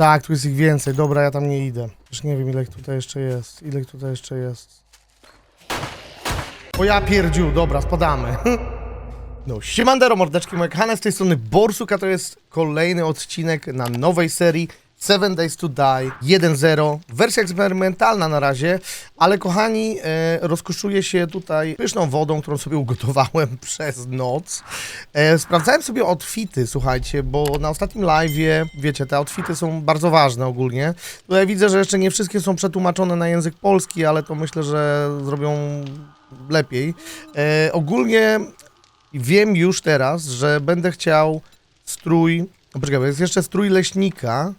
Tak, tu jest ich więcej. Dobra, ja tam nie idę. Już nie wiem, ile tutaj jeszcze jest. Ile tutaj jeszcze jest. O ja pierdziu, dobra, spadamy. No, siemandero, mordeczki moje kochane, z tej strony Borsuk, a to jest kolejny odcinek na nowej serii 7 Days to Die 1.0. Wersja eksperymentalna na razie, ale kochani, e, rozkoszuję się tutaj pyszną wodą, którą sobie ugotowałem przez noc. E, sprawdzałem sobie outfity, słuchajcie, bo na ostatnim live'ie, wiecie, te outfity są bardzo ważne ogólnie. Tutaj widzę, że jeszcze nie wszystkie są przetłumaczone na język polski, ale to myślę, że zrobią lepiej. E, ogólnie wiem już teraz, że będę chciał strój. No poczekaj, jest jeszcze strój leśnika.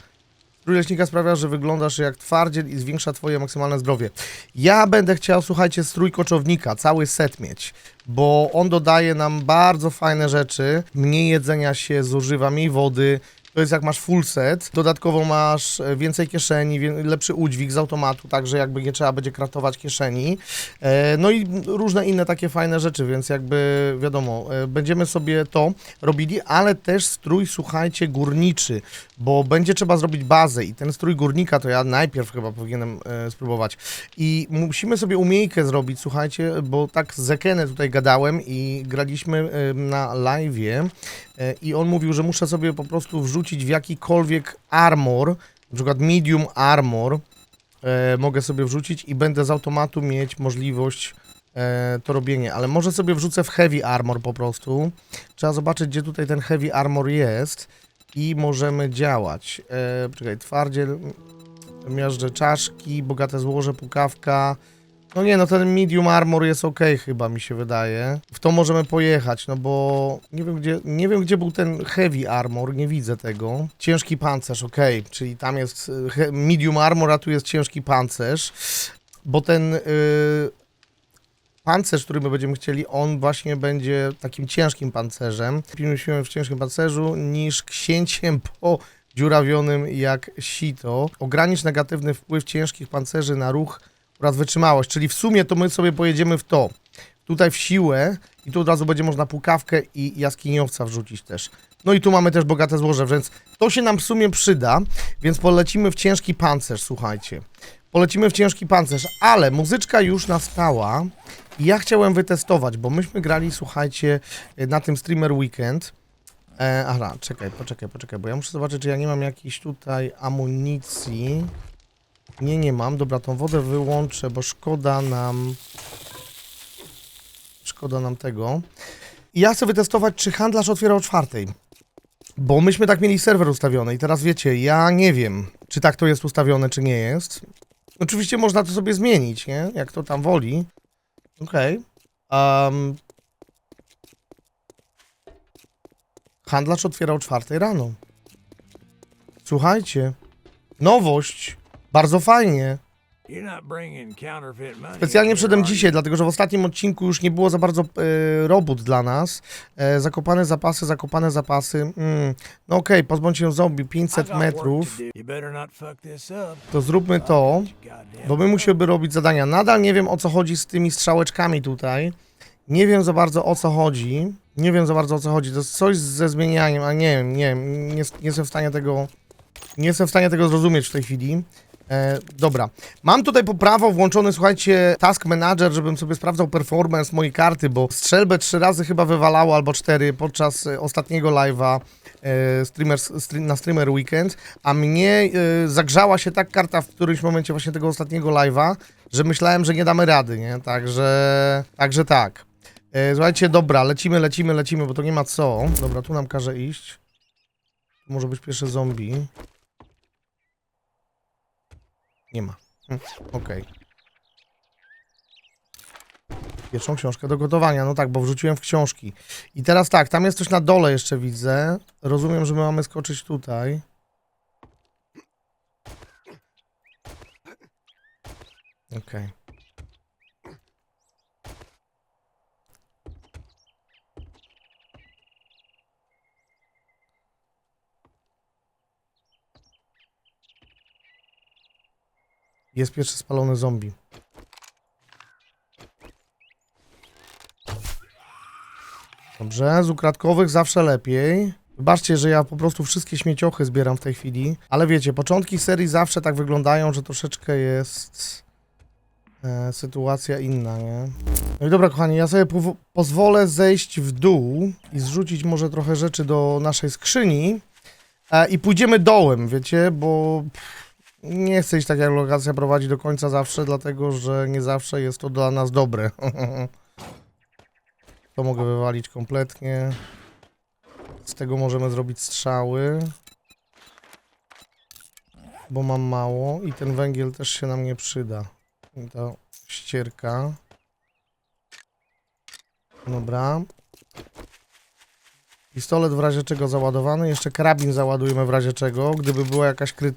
Strój leśnika sprawia, że wyglądasz jak twardziel i zwiększa twoje maksymalne zdrowie. Ja będę chciał, słuchajcie, strój koczownika, cały set mieć, bo on dodaje nam bardzo fajne rzeczy. Mniej jedzenia się zużywa, mniej wody. To jest jak masz full set. Dodatkowo masz e, więcej kieszeni, lepszy udźwig z automatu, także jakby nie trzeba będzie kratować kieszeni. E, No i różne inne takie fajne rzeczy, więc jakby wiadomo, e, będziemy sobie to robili, ale też strój, słuchajcie, górniczy, bo będzie trzeba zrobić bazę i ten strój górnika to ja najpierw chyba powinienem spróbować. I musimy sobie umiejkę zrobić, słuchajcie, bo tak z Zekene tutaj gadałem i graliśmy na live'ie i on mówił, że muszę sobie po prostu wrzucić w jakikolwiek armor, na przykład medium armor, e, mogę sobie wrzucić i będę z automatu mieć możliwość e, to robienie, ale może sobie wrzucę w heavy armor po prostu. Trzeba zobaczyć, gdzie tutaj ten heavy armor jest i możemy działać. E, czekaj, twardziel, miażdże czaszki, bogate złoże, pukawka. No nie, no ten medium armor jest ok chyba mi się wydaje. W to możemy pojechać, no bo nie wiem gdzie, nie wiem gdzie był ten heavy armor, nie widzę tego. Ciężki pancerz, ok, czyli tam jest he- medium armor, a tu jest ciężki pancerz. Bo ten y, pancerz, który my będziemy chcieli, on właśnie będzie takim ciężkim pancerzem. Pilnujemy w ciężkim pancerzu niż księciem po dziurawionym jak sito. Ogranicz negatywny wpływ ciężkich pancerzy na ruch oraz wytrzymałość, czyli w sumie to my sobie pojedziemy w to. Tutaj w siłę i tu od razu będzie można pukawkę i jaskiniowca wrzucić też. No i tu mamy też bogate złoże, więc to się nam w sumie przyda, więc polecimy w ciężki pancerz, słuchajcie. Polecimy w ciężki pancerz, ale muzyczka już nastała i ja chciałem wytestować, bo myśmy grali, słuchajcie, na tym Streamer Weekend. E, aha, czekaj, poczekaj, poczekaj, bo ja muszę zobaczyć, czy ja nie mam jakiejś tutaj amunicji. Nie, nie mam. Dobra, tą wodę wyłączę, bo szkoda nam... Szkoda nam tego. I ja chcę wytestować, czy handlarz otwiera o czwartej. Bo myśmy tak mieli serwer ustawiony i teraz wiecie, ja nie wiem, czy tak to jest ustawione, czy nie jest. Oczywiście można to sobie zmienić, nie? Jak to tam woli. Okej. Am, handlarz otwiera o czwartej rano. Słuchajcie. Nowość. Bardzo fajnie. Specjalnie are dzisiaj, dlatego że w ostatnim odcinku już nie było za bardzo e, robót dla nas. E, zakopane zapasy, zakopane zapasy. Mm. No okej, pozbądź się zombie you? I 500 got work metrów. to zróbmy to, bo my musimy robić zadania. Nadal nie wiem o co chodzi z tymi strzałeczkami tutaj. Nie wiem za bardzo o co chodzi. Nie wiem za bardzo o co chodzi. To jest coś ze zmienianiem, a nie wiem, nie. Nie, nie jestem w stanie tego. Nie jestem w stanie tego zrozumieć w tej chwili. E, dobra. Mam tutaj po prawo włączony, słuchajcie, Task Manager, żebym sobie sprawdzał performance mojej karty, bo strzelbę trzy razy chyba wywalało, albo cztery podczas e, ostatniego live'a e, streamer, stream, na Streamer Weekend, a mnie e, zagrzała się tak karta w którymś momencie właśnie tego ostatniego live'a, że myślałem, że nie damy rady, nie? Także, także tak. E, słuchajcie, dobra, lecimy, lecimy, lecimy, bo to nie ma co. Dobra, tu nam każe iść. Może być pierwszy zombie. Nie ma. Hm. Pierwszą książkę do gotowania, no tak, bo wrzuciłem w książki. I teraz tak, tam jest coś na dole jeszcze widzę. Rozumiem, że my mamy skoczyć tutaj. Okej. Jest pierwszy spalony zombie. Dobrze, z ukradkowych zawsze lepiej. Wybaczcie, że ja po prostu wszystkie śmieciochy zbieram w tej chwili, ale wiecie, początki serii zawsze tak wyglądają, że troszeczkę jest e, sytuacja inna, nie? No i dobra, kochani, ja sobie pozwolę zejść w dół i zrzucić może trochę rzeczy do naszej skrzyni e, i pójdziemy dołem, wiecie, bo pff, nie chcę iść tak jak lokacja prowadzi do końca zawsze, dlatego że nie zawsze jest to dla nas dobre. to mogę wywalić kompletnie. Z tego możemy zrobić strzały. Bo mam mało i ten węgiel też się nam nie przyda. I ta ścierka. Dobra. Pistolet w razie czego załadowany. Jeszcze karabin załadujemy w razie czego. Gdyby była jakaś kry...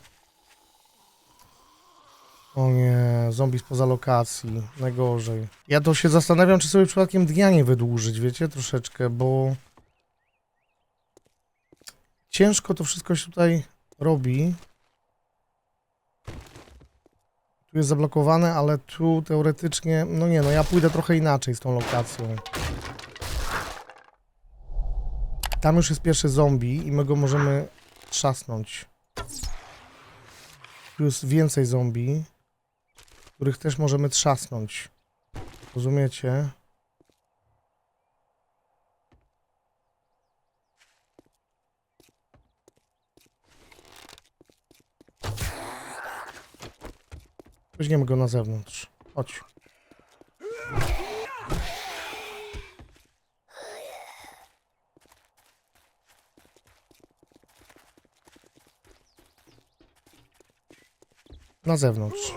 O nie, zombie spoza lokacji. Najgorzej. Ja to się zastanawiam, czy sobie przypadkiem dnia nie wydłużyć, wiecie, troszeczkę, bo... Ciężko to wszystko się tutaj robi. Tu jest zablokowane, ale tu teoretycznie... No nie, no ja pójdę trochę inaczej z tą lokacją. Tam już jest pierwszy zombie i my go możemy trzasnąć. Tu jest więcej zombie, których też możemy trzasnąć. Rozumiecie? Weźmiemy go na zewnątrz. Chodź. Na zewnątrz.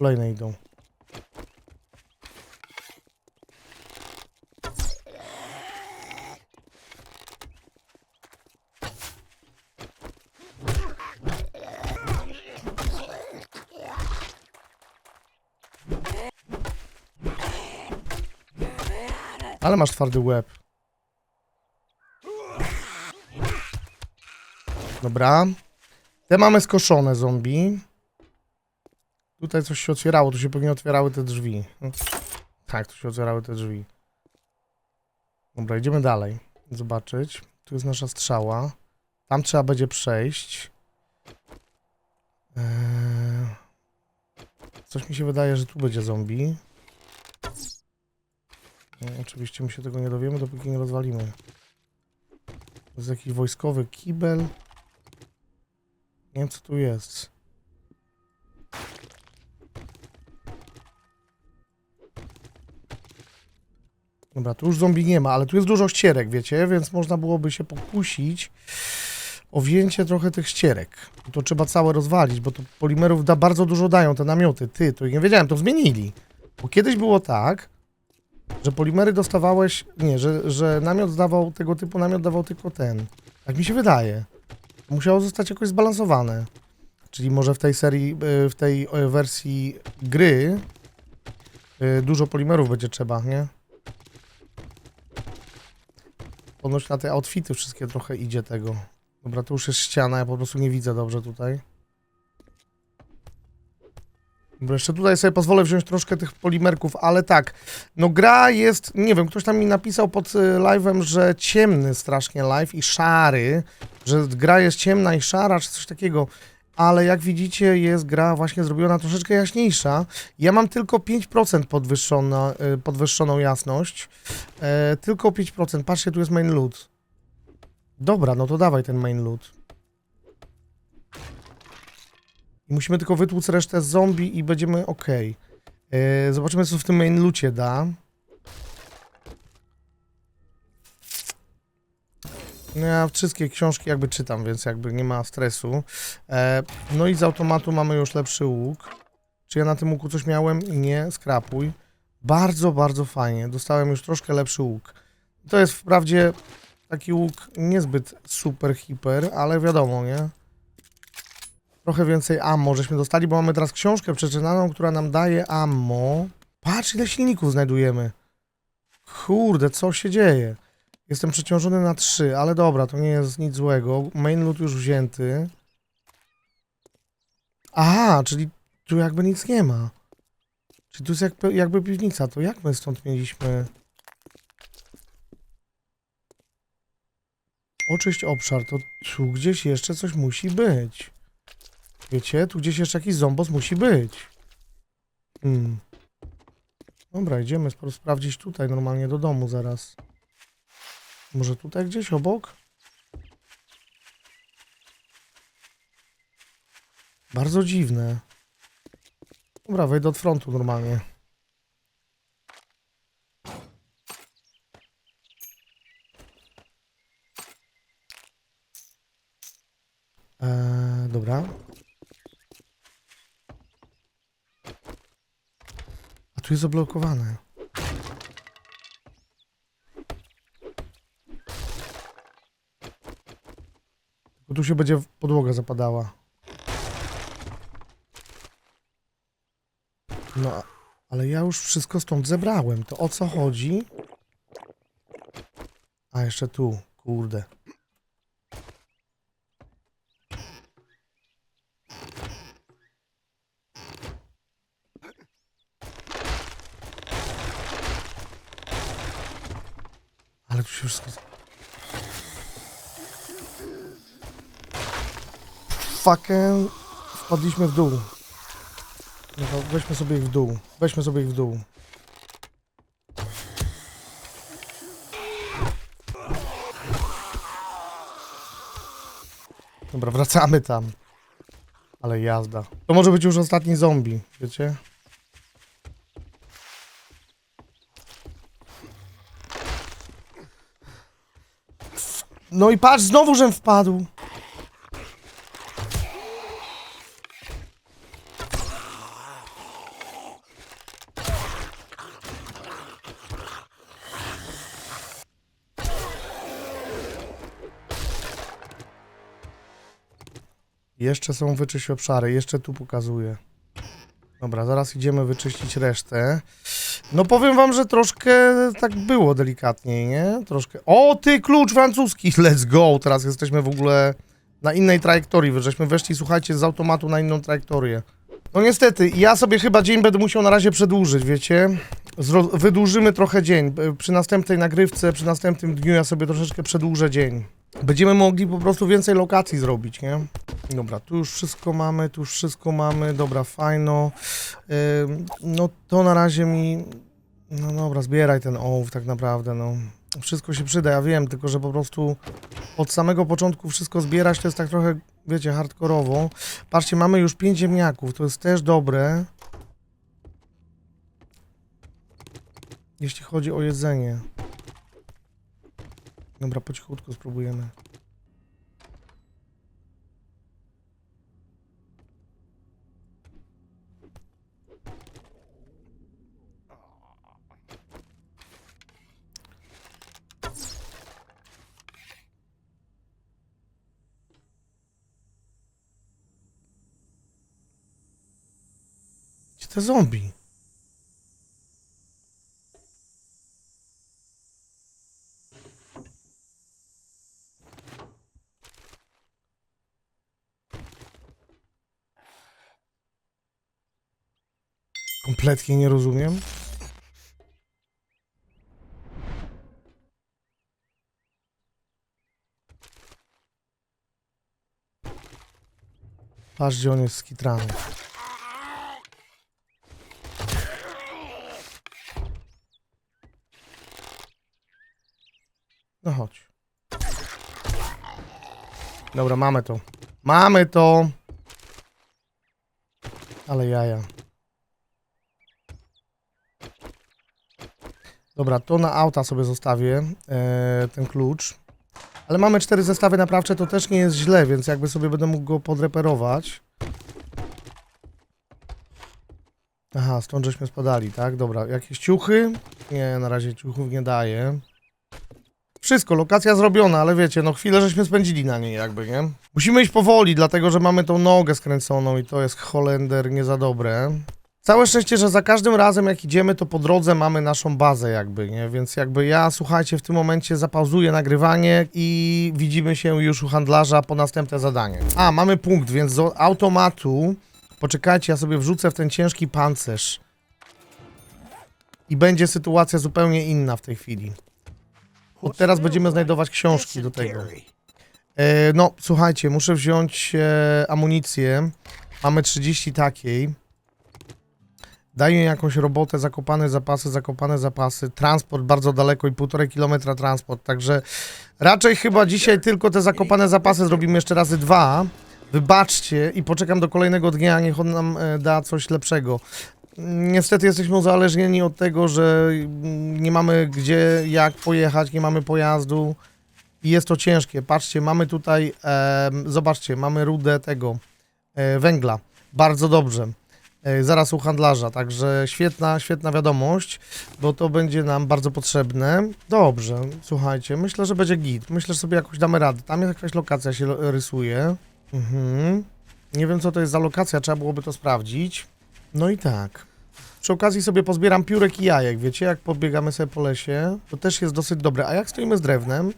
Kolejne idą. Ale masz twardy łeb. Dobra. Te mamy skoszone zombie. Tutaj coś się otwierało, tu się pewnie otwierały te drzwi. No, Tak, tu się otwierały te drzwi. Dobra, idziemy dalej. Zobaczyć. Tu jest nasza strzała. Tam trzeba będzie przejść. Eee... Coś mi się wydaje, że tu będzie zombie. No, oczywiście my się tego nie dowiemy, dopóki nie rozwalimy. To jest jakiś wojskowy kibel. Nie wiem, co tu jest. Dobra, tu już zombie nie ma, ale tu jest dużo ścierek, wiecie, więc można byłoby się pokusić o wzięcie trochę tych ścierek. To trzeba całe rozwalić, bo to polimerów da bardzo dużo dają te namioty. Ty, to nie wiedziałem, to zmienili. Bo kiedyś było tak, że polimery dostawałeś, nie, że, że namiot dawał, tego typu namiot dawał tylko ten. Tak mi się wydaje. Musiało zostać jakoś zbalansowane. Czyli może w tej serii, y, w tej y, wersji gry y, dużo polimerów będzie trzeba, nie? Ponoć na te outfity wszystkie trochę idzie tego. Dobra, to już jest ściana, ja po prostu nie widzę dobrze tutaj. Dobra, jeszcze tutaj sobie pozwolę wziąć troszkę tych polimerków, ale tak, no gra jest, nie wiem, ktoś tam mi napisał pod y, live'em, że ciemny strasznie live i szary, że gra jest ciemna i szara, czy coś takiego, ale jak widzicie jest gra właśnie zrobiona troszeczkę jaśniejsza. Ja mam tylko 5% podwyższona, y, podwyższoną jasność, e, tylko 5%, patrzcie, tu jest main loot. Dobra, no to dawaj ten main loot. I musimy tylko wytłuc resztę zombie i będziemy ok. Zobaczymy, co w tym main loocie da. Ja wszystkie książki jakby czytam, więc jakby nie ma stresu. E, no i z automatu mamy już lepszy łuk. Czy ja na tym łuku coś miałem? Nie, skrapuj. Bardzo, bardzo fajnie. Dostałem już troszkę lepszy łuk. To jest wprawdzie taki łuk niezbyt super, hiper, ale wiadomo, nie? Trochę więcej ammo żeśmy dostali, bo mamy teraz książkę przeczytaną, która nam daje ammo. Patrz, ile silników znajdujemy. Kurde, co się dzieje? Jestem przeciążony na 3, ale dobra, to nie jest nic złego. Main loot już wzięty. Aha, czyli tu jakby nic nie ma. Czyli tu jest jakby, jakby piwnica, to jak my stąd mieliśmy... Oczyść obszar, to tu gdzieś jeszcze coś musi być. Wiecie, tu gdzieś jeszcze jakiś zombos musi być. Hmm. Dobra, idziemy sprawdzić tutaj normalnie do domu zaraz. Może tutaj gdzieś obok? Bardzo dziwne. Dobra, wejdę od frontu normalnie. Eee, dobra. A tu jest zablokowane. Tu się będzie podłoga zapadała. No, ale ja już wszystko stąd zebrałem. To o co chodzi? A, jeszcze tu. Kurde. Ale tu się wszystko... Fucking... Wpadliśmy w dół. No weźmy sobie ich w dół. Weźmy sobie ich w dół. Dobra, wracamy tam. Ale jazda. To może być już ostatni zombie, wiecie? No i patrz, znowu żem wpadł. Jeszcze są wyczyść obszary, jeszcze tu pokazuję. Dobra, zaraz idziemy wyczyścić resztę. No powiem wam, że troszkę tak było delikatniej, nie? Troszkę. O, ty klucz francuski, let's go! Teraz jesteśmy w ogóle na innej trajektorii. Żeśmy weszli, słuchajcie, z automatu na inną trajektorię. No niestety, ja sobie chyba dzień będę musiał na razie przedłużyć, wiecie? Zro- wydłużymy trochę dzień. Przy następnej nagrywce, przy następnym dniu ja sobie troszeczkę przedłużę dzień. Będziemy mogli po prostu więcej lokacji zrobić, nie? Dobra, tu już wszystko mamy, tu już wszystko mamy, dobra, fajno. Ym, no to na razie mi... No dobra, zbieraj ten ołów tak naprawdę, no. Wszystko się przyda, ja wiem, tylko że po prostu od samego początku wszystko zbierać to jest tak trochę, wiecie, hardkorowo. Patrzcie, mamy już pięć ziemniaków, to jest też dobre. Jeśli chodzi o jedzenie. Dobra, po cichutku spróbujemy. Gdzie te zombie? Kompletnie nie rozumiem. Patrz, gdzie on jest skitrany. No chodź. Dobra, mamy to. Mamy to! Ale jaja. Dobra, to na auta sobie zostawię, e, ten klucz. Ale mamy cztery zestawy naprawcze, to też nie jest źle, więc jakby sobie będę mógł go podreperować. Aha, stąd żeśmy spadali, tak? Dobra, jakieś ciuchy? Nie, na razie ciuchów nie daję. Wszystko, lokacja zrobiona, ale wiecie, no chwilę żeśmy spędzili na niej jakby, nie? Musimy iść powoli, dlatego że mamy tą nogę skręconą i to jest Holender nie za dobre. Całe szczęście, że za każdym razem jak idziemy, to po drodze mamy naszą bazę jakby, nie? Więc jakby ja, słuchajcie, w tym momencie zapauzuję nagrywanie i widzimy się już u handlarza po następne zadanie. A, mamy punkt, więc z automatu, poczekajcie, ja sobie wrzucę w ten ciężki pancerz. I będzie sytuacja zupełnie inna w tej chwili. Od teraz będziemy znajdować książki do tego. E, no, słuchajcie, muszę wziąć e, amunicję. Mamy 30 takiej. Daj mi jakąś robotę, zakopane zapasy, zakopane zapasy. Transport bardzo daleko i półtorej kilometra transport, także raczej chyba dzisiaj tylko te zakopane zapasy zrobimy jeszcze razy dwa. Wybaczcie i poczekam do kolejnego dnia, niech on nam e, da coś lepszego. Niestety jesteśmy uzależnieni od tego, że mm, nie mamy gdzie, jak pojechać, nie mamy pojazdu i jest to ciężkie. Patrzcie, mamy tutaj, em, zobaczcie, mamy rudę tego e, węgla. Bardzo dobrze. E, zaraz u handlarza, także świetna, świetna wiadomość, bo to będzie nam bardzo potrzebne. Dobrze, słuchajcie, myślę, że będzie git. Myślę, że sobie jakoś damy radę. Tam jest jakaś lokacja się rysuje. Mhm. Nie wiem, co to jest za lokacja, trzeba byłoby to sprawdzić. No i tak. Przy okazji sobie pozbieram piórek i jajek, wiecie, jak podbiegamy sobie po lesie, to też jest dosyć dobre. A jak stoimy z drewnem?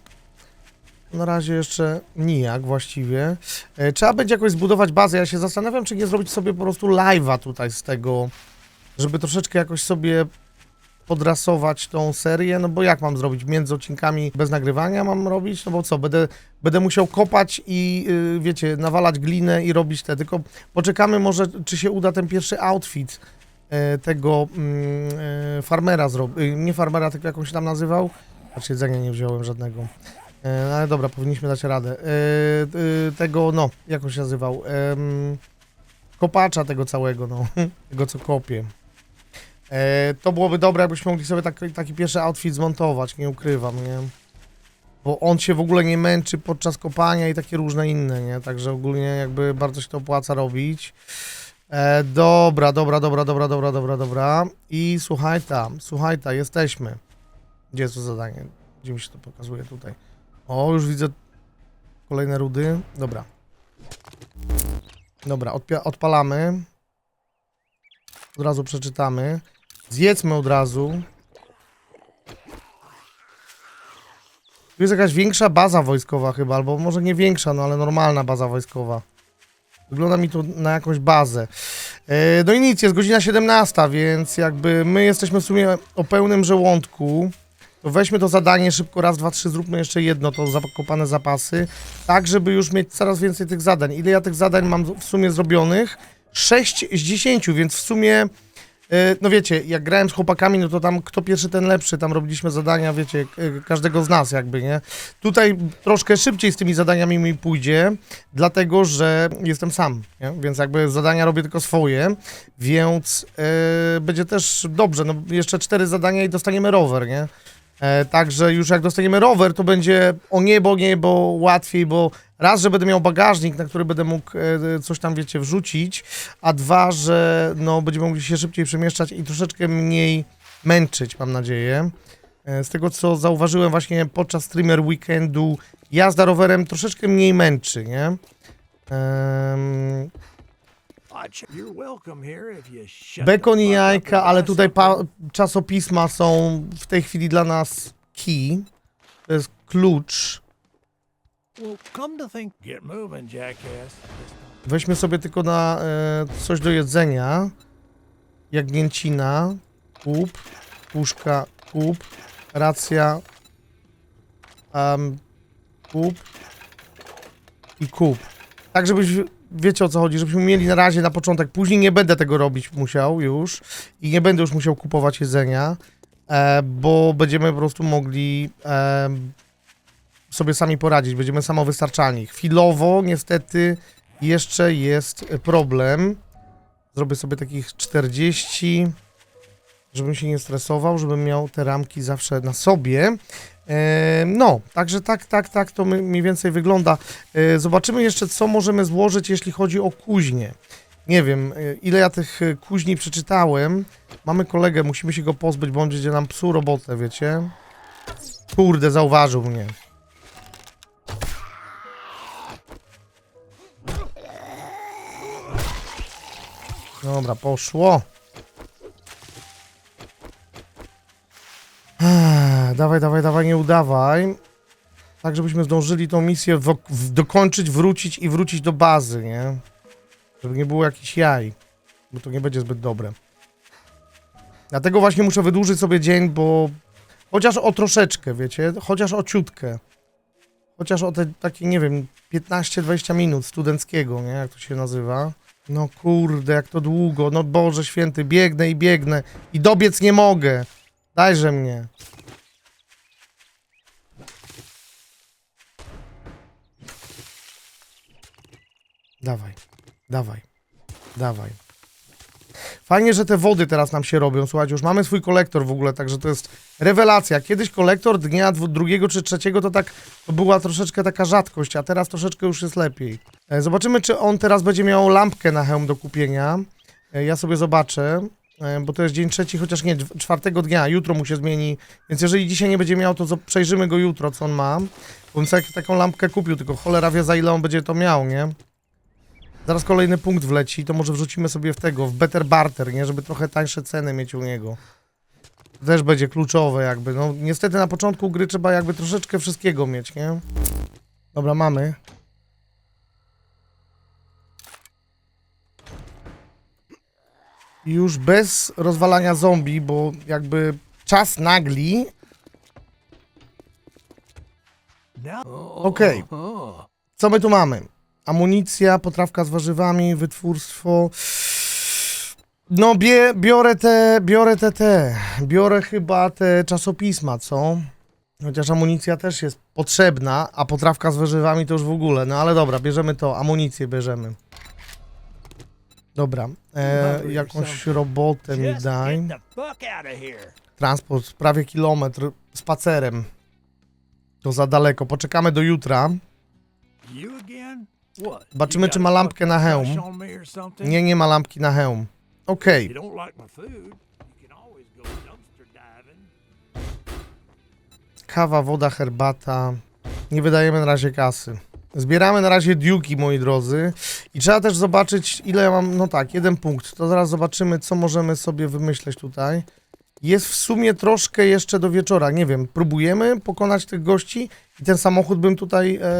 Na razie jeszcze nijak właściwie. E, trzeba będzie jakoś zbudować bazę. Ja się zastanawiam, czy nie zrobić sobie po prostu live'a tutaj z tego, żeby troszeczkę jakoś sobie podrasować tą serię, no bo jak mam zrobić? Między odcinkami bez nagrywania mam robić? No bo co, będę, będę musiał kopać i yy, wiecie, nawalać glinę i robić te, tylko poczekamy może, czy się uda ten pierwszy outfit e, tego e, farmera zrobić, nie farmera, tylko jak on się tam nazywał? Znaczy jedzenia nie wziąłem żadnego. E, ale dobra, powinniśmy dać radę. E, e, tego, no, jak on się nazywał? Em, kopacza tego całego, no, tego co kopie. E, to byłoby dobre, jakbyśmy mogli sobie taki, taki pierwszy outfit zmontować, nie ukrywam, nie? Bo on się w ogóle nie męczy podczas kopania i takie różne inne, nie? Także ogólnie jakby bardzo się to opłaca robić. E, dobra, dobra, dobra, dobra, dobra, dobra, dobra. I słuchaj tam, słuchaj tam, jesteśmy. Gdzie jest to zadanie? Gdzie mi się to pokazuje tutaj? O, już widzę kolejne rudy. Dobra. Dobra, odpalamy. Od razu przeczytamy. Zjedzmy od razu. Tu jest jakaś większa baza wojskowa chyba, albo może nie większa, no ale normalna baza wojskowa. Wygląda mi to na jakąś bazę. E, No i nic, jest godzina 17, więc jakby my jesteśmy w sumie o pełnym żołądku. To weźmy to zadanie szybko, raz, dwa, trzy, zróbmy jeszcze jedno, to zakopane zapasy, tak żeby już mieć coraz więcej tych zadań. Ile ja tych zadań mam w sumie zrobionych? 6 z 10, więc w sumie, e, no wiecie, jak grałem z chłopakami, no to tam kto pierwszy, ten lepszy, tam robiliśmy zadania, wiecie, k- każdego z nas jakby, nie? Tutaj troszkę szybciej z tymi zadaniami mi pójdzie, dlatego, że jestem sam, nie? Więc jakby zadania robię tylko swoje, więc e, będzie też dobrze, no jeszcze cztery zadania i dostaniemy rower, nie? E, także już jak dostaniemy rower, to będzie o niebo, niebo łatwiej, bo raz, że będę miał bagażnik, na który będę mógł e, coś tam, wiecie, wrzucić, a dwa, że no, będziemy mogli się szybciej przemieszczać i troszeczkę mniej męczyć, mam nadzieję. E, z tego, co zauważyłem właśnie podczas streamer weekendu, jazda rowerem troszeczkę mniej męczy, nie? Em, Bekon i jajka, ale tutaj czasopisma są w tej chwili dla nas key. To jest klucz. Weźmy sobie tylko na e, coś do jedzenia. Jagnięcina, kup, puszka, kup, racja, em, kup i kup. Tak, żebyś, wiecie o co chodzi, żebyśmy mieli na razie na początek, później nie będę tego robić musiał już i nie będę już musiał kupować jedzenia, e, bo będziemy po prostu mogli em, sobie sami poradzić, będziemy samowystarczalni. Chwilowo niestety jeszcze jest problem. Zrobię sobie takich 40, żebym się nie stresował, żebym miał te ramki zawsze na sobie. No, także tak, tak, tak to mniej więcej wygląda. Zobaczymy jeszcze, co możemy złożyć, jeśli chodzi o kuźnię. Nie wiem, e, ile ja tych e, kuźni przeczytałem. Mamy kolegę, musimy się go pozbyć, bo on będzie nam psuł robotę, wiecie? Kurde, zauważył mnie. Dobra, poszło. Dawaj, dawaj, dawaj, nie udawaj. Tak, żebyśmy zdążyli tą misję w, w, dokończyć, wrócić i wrócić do bazy, nie? Żeby nie było jakichś jaj, bo to nie będzie zbyt dobre. Dlatego właśnie muszę wydłużyć sobie dzień, bo chociaż o troszeczkę, wiecie, chociaż o ciutkę. Chociaż o te takie, nie wiem, 15-20 minut studenckiego, nie? Jak to się nazywa. No kurde, jak to długo. No Boże święty, biegnę i biegnę. I dobiec nie mogę. Dajże mnie. Dawaj, dawaj, dawaj. Fajnie, że te wody teraz nam się robią. Słuchajcie, już mamy swój kolektor w ogóle, także to jest rewelacja. Kiedyś kolektor dnia drugiego czy trzeciego to tak to była troszeczkę taka rzadkość, a teraz troszeczkę już jest lepiej. E, Zobaczymy, czy on teraz będzie miał lampkę na hełm do kupienia. E, Ja sobie zobaczę, bo to jest dzień trzeci, chociaż nie, czwartego dnia, jutro mu się zmieni, więc jeżeli dzisiaj nie będzie miał, to przejrzymy go jutro, co on ma. Bo bym sobie taką lampkę kupił, tylko cholera wie za ile on będzie to miał, nie? Zaraz kolejny punkt wleci, to może wrzucimy sobie w tego, w Better Barter, nie? Żeby trochę tańsze ceny mieć u niego. To też będzie kluczowe jakby, no niestety na początku gry trzeba jakby troszeczkę wszystkiego mieć, nie? Dobra, mamy. Już bez rozwalania zombie, bo jakby czas nagli. Okej. oh, Co my tu mamy? Amunicja, potrawka z warzywami, wytwórstwo. No, bie, biorę te, biorę te, te. Biorę chyba te czasopisma, co? Chociaż amunicja też jest potrzebna, a potrawka z warzywami to już w ogóle. No ale dobra, bierzemy to, amunicję bierzemy. Dobra, e, jakąś robotę mi daj. Transport prawie kilometr spacerem. To za daleko. Poczekamy do jutra. Zobaczymy, czy ma lampkę na hełm. Nie, nie ma lampki na hełm. Okej. Diving. Kawa, woda, herbata. Nie wydajemy na razie kasy. Zbieramy na razie diuki, moi drodzy. I trzeba też zobaczyć, ile ja mam. No tak, jeden punkt. To zaraz zobaczymy, co możemy sobie wymyśleć tutaj. Jest w sumie troszkę jeszcze do wieczora. Nie wiem, próbujemy pokonać tych gości i ten samochód bym tutaj e,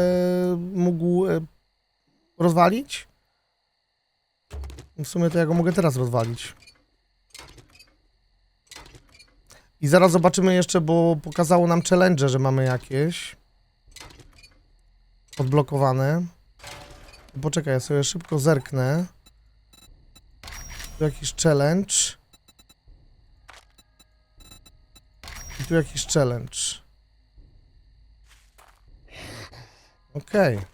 mógł e, rozwalić? W sumie to ja go mogę teraz rozwalić. I zaraz zobaczymy jeszcze, bo pokazało nam challenge, że mamy jakieś. Odblokowane. Poczekaj, ja sobie szybko zerknę. Tu jakiś challenge. I tu jakiś challenge. Okej.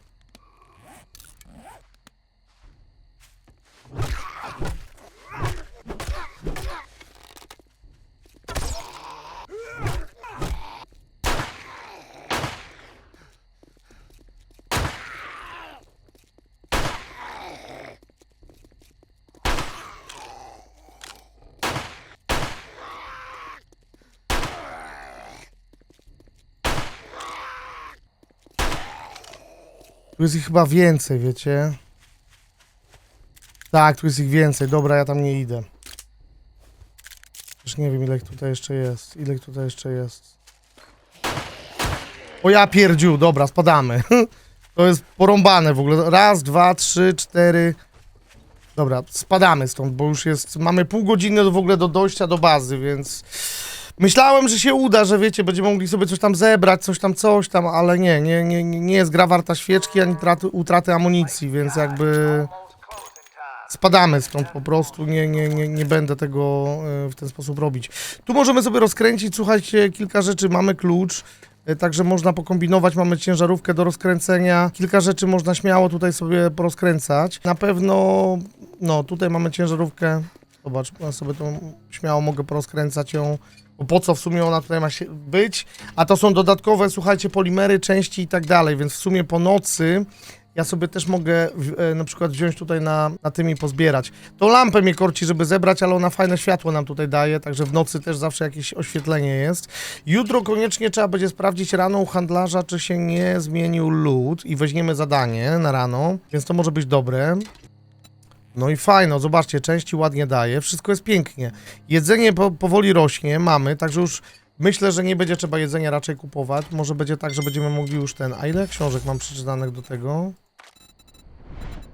Tu jest ich chyba więcej, wiecie? Tak, tu jest ich więcej. Dobra, ja tam nie idę. Już nie wiem, ile tutaj jeszcze jest. Ile tutaj jeszcze jest. O ja pierdziu, dobra, spadamy. To jest porąbane w ogóle. Raz, dwa, trzy, cztery. Dobra, spadamy stąd, bo już jest. Mamy pół godziny w ogóle do dojścia do bazy, więc. Myślałem, że się uda, że wiecie, będziemy mogli sobie coś tam zebrać, coś tam, coś tam, ale nie, nie, nie, nie jest gra warta świeczki ani traty, utraty amunicji, więc jakby spadamy stąd po prostu, nie, nie, nie, nie będę tego e, w ten sposób robić. Tu możemy sobie rozkręcić, słuchajcie, kilka rzeczy, mamy klucz, e, także można pokombinować, mamy ciężarówkę do rozkręcenia, kilka rzeczy można śmiało tutaj sobie porozkręcać. Na pewno, no tutaj mamy ciężarówkę, zobacz, sobie to śmiało mogę porozkręcać ją, bo po co w sumie ona tutaj ma się być, a to są dodatkowe, słuchajcie, polimery, części i tak dalej, więc w sumie po nocy ja sobie też mogę e, na przykład wziąć tutaj na, na tym i pozbierać. To lampę mnie korci, żeby zebrać, ale ona fajne światło nam tutaj daje, także w nocy też zawsze jakieś oświetlenie jest. Jutro koniecznie trzeba będzie sprawdzić rano u handlarza, czy się nie zmienił lód i weźmiemy zadanie na rano, więc to może być dobre. No i fajno, zobaczcie, części ładnie daje, wszystko jest pięknie. Jedzenie po, powoli rośnie, mamy, także już myślę, że nie będzie trzeba jedzenia raczej kupować. Może będzie tak, że będziemy mogli już ten. A ile książek mam przeczytanych do tego?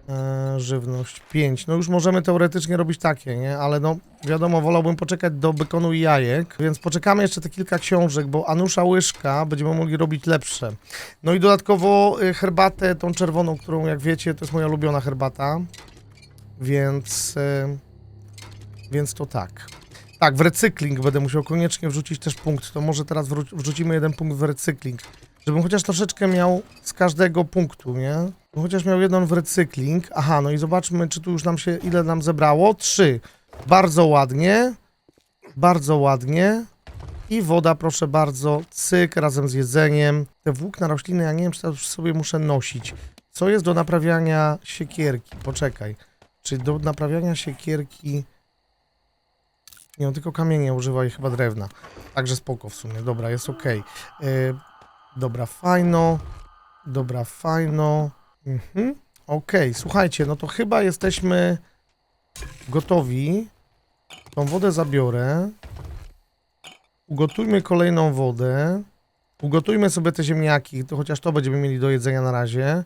E, żywność 5. No już możemy teoretycznie robić takie, nie? Ale no wiadomo, wolałbym poczekać do bekonu i jajek, więc poczekamy jeszcze te kilka książek, bo Anusza Łyżka będziemy mogli robić lepsze. No i dodatkowo y, herbatę tą czerwoną, którą jak wiecie to jest moja ulubiona herbata, więc... Y, więc to tak. Tak, w recykling będę musiał koniecznie wrzucić też punkt, to może teraz wrzucimy jeden punkt w recykling. Żebym chociaż troszeczkę miał z każdego punktu, nie? Chociaż miał jeden w recykling. Aha, no i zobaczmy, czy tu już nam się, ile nam zebrało. Trzy. Bardzo ładnie. Bardzo ładnie. I woda, proszę bardzo, cyk, razem z jedzeniem. Te włókna rośliny, ja nie wiem, czy to już sobie muszę nosić. Co jest do naprawiania siekierki? Poczekaj. Czy do naprawiania siekierki... Nie, on tylko kamienia używa i chyba drewna. Także spoko w sumie. Dobra, jest ok. Dobra, fajno. Dobra, fajno. Mhm. Okej, słuchajcie, no to chyba jesteśmy gotowi. Tą wodę zabiorę. Ugotujmy kolejną wodę. Ugotujmy sobie te ziemniaki, to chociaż to będziemy mieli do jedzenia na razie.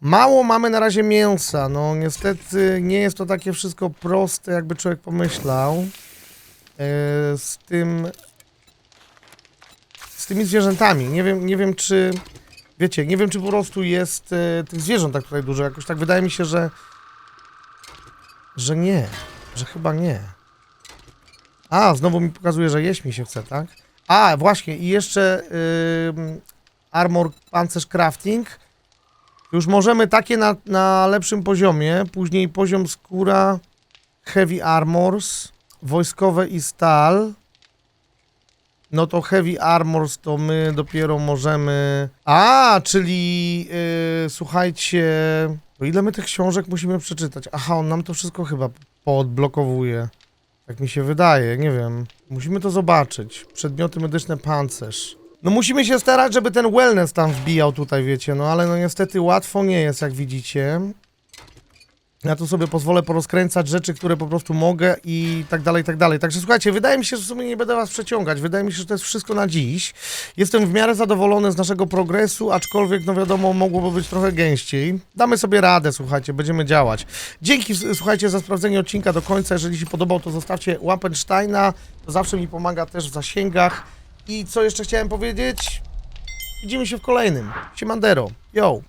Mało mamy na razie mięsa, no niestety nie jest to takie wszystko proste, jakby człowiek pomyślał. Yy, z tym z tymi zwierzętami. Nie wiem, nie wiem czy. Wiecie, nie wiem, czy po prostu jest e, tych zwierząt tak tutaj dużo. Jakoś tak wydaje mi się, że. Że nie. Że chyba nie. A, znowu mi pokazuje, że jeść mi się chce, tak? A, właśnie, i jeszcze ym, Armor Pancerz Crafting. Już możemy takie na, na lepszym poziomie. Później poziom skóra, Heavy Armors, wojskowe i stal. No to Heavy Armors to my dopiero możemy... A, czyli yy, słuchajcie... To ile my tych książek musimy przeczytać? Aha, on nam to wszystko chyba poodblokowuje. Tak mi się wydaje, nie wiem. Musimy to zobaczyć. Przedmioty medyczne, pancerz. No musimy się starać, żeby ten wellness tam wbijał tutaj, wiecie, no ale no niestety łatwo nie jest, jak widzicie. Ja tu sobie pozwolę porozkręcać rzeczy, które po prostu mogę i tak dalej, i tak dalej. Także słuchajcie, wydaje mi się, że w sumie nie będę was przeciągać. Wydaje mi się, że to jest wszystko na dziś. Jestem w miarę zadowolony z naszego progresu, aczkolwiek, no wiadomo, mogłoby być trochę gęściej. Damy sobie radę, słuchajcie, będziemy działać. Dzięki, słuchajcie, za sprawdzenie odcinka do końca. Jeżeli się podobał, to zostawcie Łappensteina. To zawsze mi pomaga też w zasięgach. I co jeszcze chciałem powiedzieć? Widzimy się w kolejnym. Siemandero. Yo.